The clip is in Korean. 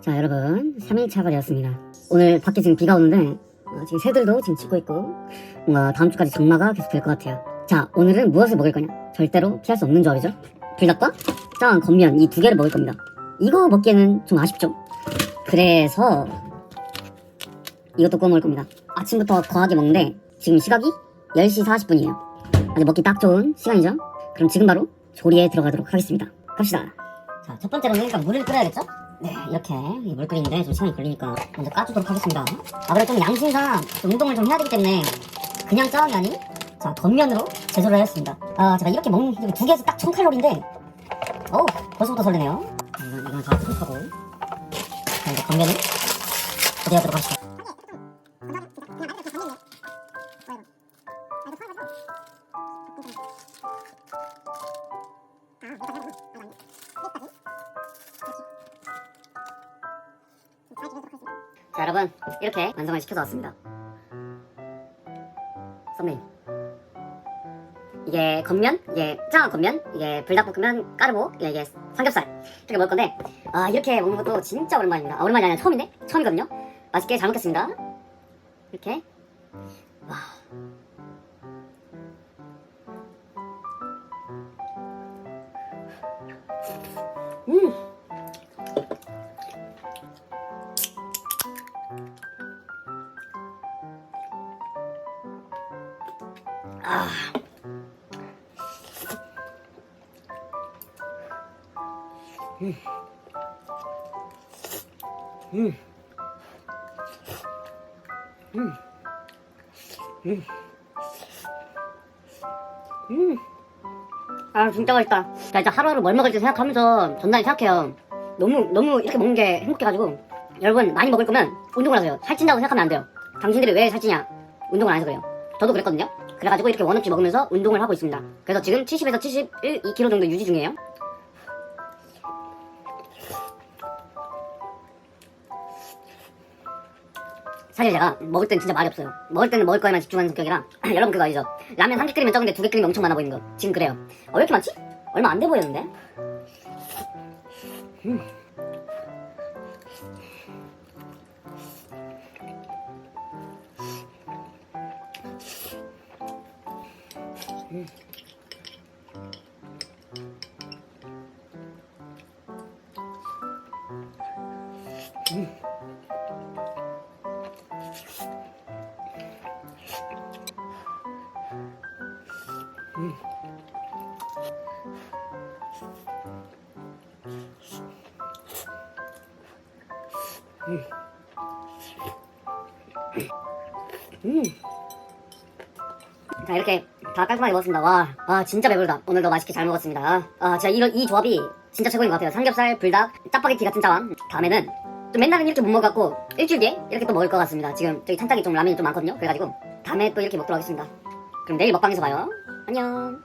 자 여러분. 3일차가 되었습니다. 오늘 밖에 지금 비가 오는데 어, 지금 새들도 지금 짖고 있고 뭔가 다음 주까지 장마가 계속 될 것 같아요. 자 오늘은 무엇을 먹을 거냐? 절대로 피할 수 없는 조합이죠. 불닭과 짱 건면 이 두 개를 먹을 겁니다. 이거 먹기에는 좀 아쉽죠? 그래서 이것도 구워 먹을 겁니다. 아침부터 거하게 먹는데 지금 시각이 10시 40분이에요. 아주 먹기 딱 좋은 시간이죠? 그럼 지금 바로 조리에 들어가도록 하겠습니다. 갑시다. 자, 첫 번째로는 일단 물을 끓여야겠죠? 네, 이렇게 이물 끓이는데 좀 시간이 걸리니까 먼저 까주도록 하겠습니다. 아무래도 좀 양심상 좀 운동을 좀 해야 되기 때문에 그냥 짱이 아닌 자, 겉면으로 제조를 하였습니다. 아, 제가 이렇게 먹는 두 개에서 딱 1000칼로리인데 어우, 벌써부터 설레네요. 자, 이건, 이건 다 흡하고 자, 이제 겉면을 조리하도록 하시죠. 자, 여러분 이렇게 완성을 시켜서 왔습니다. 썸네일. 이게 겉면, 이게 짱한 겉면, 이게 불닭볶음면, 까르보, 이게, 삼겹살 이렇게 먹을 건데 아 이렇게 먹는 것도 진짜 오랜만입니다. 아, 오랜만이 아니라 처음인데 처음이거든요. 맛있게 잘 먹겠습니다. 이렇게 와. 음. 아. 음. 음. 음. 아 진짜 맛있다. 자 이제 하루하루 뭘 먹을지 생각하면서 전날에 생각해요. 너무 너무 이렇게 먹는 게 행복해가지고 여러분 많이 먹을 거면 운동을 하세요. 살찐다고 생각하면 안 돼요. 당신들이 왜 살찌냐? 운동을 안 해서 그래요. 저도 그랬거든요. 그래가지고 이렇게 원 없이 먹으면서 운동을 하고 있습니다. 그래서 지금 70에서 71, 2kg 정도 유지 중이에요. 사실 제가 먹을 땐 진짜 말이 없어요. 먹을 때는 먹을 거에만 집중하는 성격이라 여러분 그거 아시죠? 라면 한 개 끓이면 적은데 두 개 끓이면 엄청 많아 보이는 거. 지금 그래요. 어, 왜 이렇게 많지? 얼마 안 돼 보였는데? 음. 음. 음. 음. 자 이렇게 다 깔끔하게 먹었습니다. 와, 와 진짜 배부르다. 오늘도 맛있게 잘 먹었습니다. 아 진짜 이런 이 조합이 진짜 최고인 것 같아요. 삼겹살, 불닭, 짜파게티 같은 짜왕. 다음에는 좀 맨날은 이렇게 못 먹어갖고 일주일 뒤에 이렇게 또 먹을 것 같습니다. 지금 저기 찬닭이 좀 라면이 좀 많거든요. 그래가지고 다음에 또 이렇게 먹도록 하겠습니다. 그럼 내일 먹방에서 봐요. 안녕.